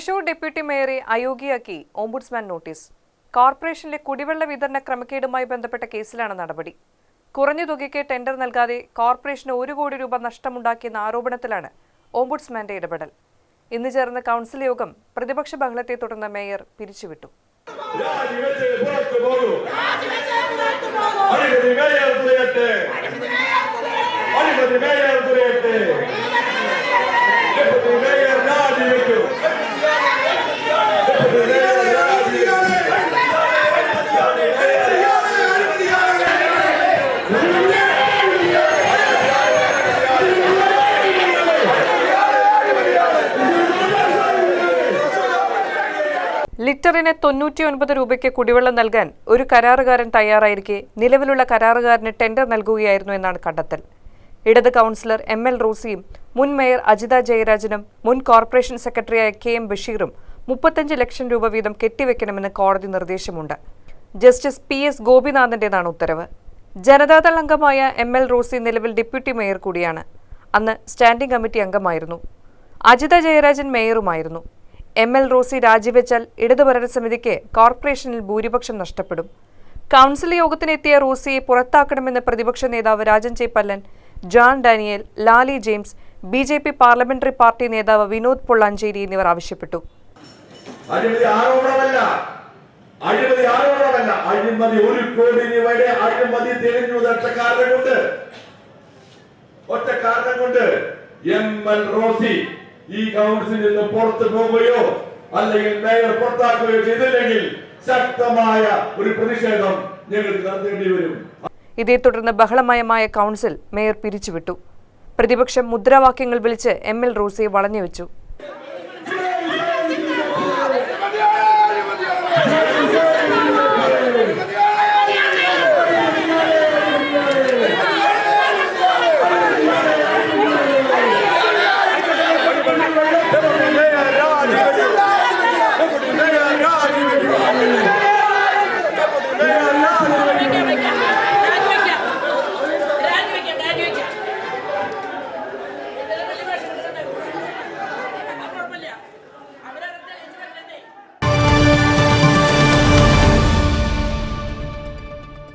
Thrissur deputy മേയറെ അയോഗ്യയാക്കി ombudsman notice. കോർപ്പറേഷനിലെ കുടിവെള്ള വിതരണ ക്രമക്കേടുമായി ബന്ധപ്പെട്ട കേസിലാണ് നടപടി. കുറഞ്ഞ തുകയ്ക്ക് ടെൻഡർ നൽകാതെ കോർപ്പറേഷന് ഒരു കോടി രൂപ നഷ്ടമുണ്ടാക്കിയെന്ന ആരോപണത്തിലാണ് ഓംബുഡ്സ്മാന്റെ ഇടപെടൽ. ഇന്ന് ചേർന്ന കൗൺസിൽ യോഗം പ്രതിപക്ഷ ബഹളത്തെ തുടർന്ന് മേയർ പിരിച്ചുവിട്ടു രാജിവെച്ച് പുറത്തു പോകൂ അഴിമതി മേയർ തുറയട്ടെ അഴിമതി മേയർ തുറയട്ടെ ഡെപ്യൂട്ടി മേയർ രാജിവെക്കൂ ഡെപ്യൂട്ടി മേയർ രാജിവെക്കൂ ലിറ്ററിന് തൊണ്ണൂറ്റിയൊൻപത് രൂപയ്ക്ക് കുടിവെള്ളം നൽകാൻ ഒരു കരാറുകാരൻ തയ്യാറായിരിക്കെ. നിലവിലുള്ള കരാറുകാരന് ടെൻഡർ നൽകുകയായിരുന്നു എന്നാണ് കണ്ടെത്തൽ. ഇടത് കൗൺസിലർ എം എൽ റോസിയും മുൻ മേയർ അജിത ജയരാജനും മുൻ കോർപ്പറേഷൻ സെക്രട്ടറിയായ കെ എം ബഷീറും മുപ്പത്തഞ്ച് ലക്ഷം രൂപ വീതം കെട്ടിവെക്കണമെന്ന് കോടതി നിർദ്ദേശമുണ്ട്. ജസ്റ്റിസ് പി എസ് ഗോപിനാഥന്റേതാണ് ഉത്തരവ്. ജനതാദൾ അംഗമായ എം എൽ റോസി നിലവിൽ ഡെപ്യൂട്ടി മേയർ കൂടിയാണ്. അന്ന് സ്റ്റാൻഡിംഗ് കമ്മിറ്റി അംഗമായിരുന്നു. അജിത ജയരാജൻ മേയറുമായിരുന്നു. എം എൽ റോസി രാജിവെച്ചാൽ ഇടതു സമിതിക്ക് കോർപ്പറേഷനിൽ ഭൂരിപക്ഷം നഷ്ടപ്പെടും. കൗൺസിൽ യോഗത്തിനെത്തിയ റോസിയെ പുറത്താക്കണമെന്ന് പ്രതിപക്ഷ നേതാവ് Rajan Cheppallan John Daniel Lali James B J P parliamentary party നേതാവ് വിനോദ് പൊള്ളാഞ്ചേരി എന്നിവർ ആവശ്യപ്പെട്ടു. എം എൽ റോസി ഈ കൗൺസിൽ നിന്ന് പുറത്തു പോവുകയോ അല്ലെങ്കിൽ മേയർ പുറത്താക്കുകയോ ചെയ്തില്ലെങ്കിൽ ശക്തമായ ഒരു പ്രതിഷേധം ഞങ്ങൾക്ക് നടത്തേണ്ടി വരും. ഇതേ തുടർന്ന് ബഹളമയമായ കൗൺസിൽ മേയർ പിരിച്ചുവിട്ടു. പ്രതിപക്ഷം മുദ്രാവാക്യങ്ങൾ വിളിച്ച് എം എൽ റോസിയെ വളഞ്ഞുവെച്ചു.